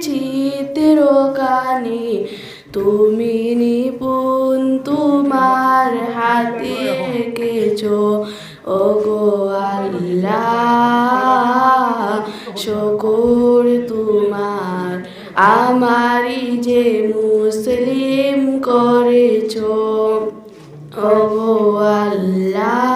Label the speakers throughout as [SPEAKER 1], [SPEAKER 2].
[SPEAKER 1] চিত্রকানি তুমি নিপুণ তোমার হাতে এঁকেছো। ও গো আল্লাহ, শকুর তোমার, আমারই যে মুসলিম করেছ। ও গো আল্লাহ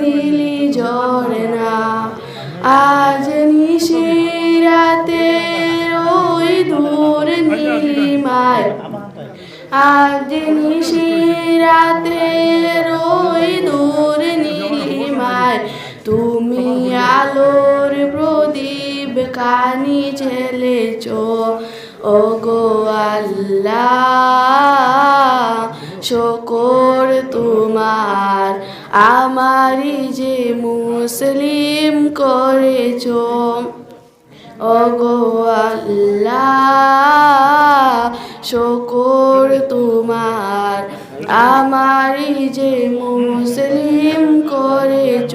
[SPEAKER 1] দিলি ঝর্ণা আজ নিশিরাতে ওই দূর নীলিমায়। আজ নিশিরাতে ওই দূর নীলিমায়। তুমি আলোর প্রদীপ কানি ছেলেছ। ও গো আল্লাহ, শকর তোমার। আমারই যে মুসলিম করেছ অগো আল্লাহ শকর তোমার। আমারি যে মুসলিম করেছ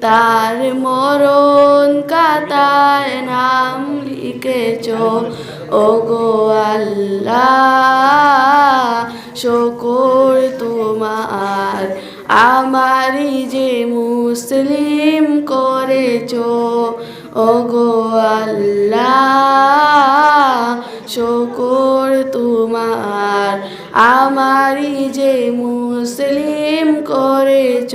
[SPEAKER 1] তার মরণ কাতায় নাম লিখেছ। ও গো আল্লাহ, শকর তোমার। আমারই যে মুসলিম করেছ। ও গো আল্লাহ, শকর তোমার। আমারই যে মুসলিম করেছ।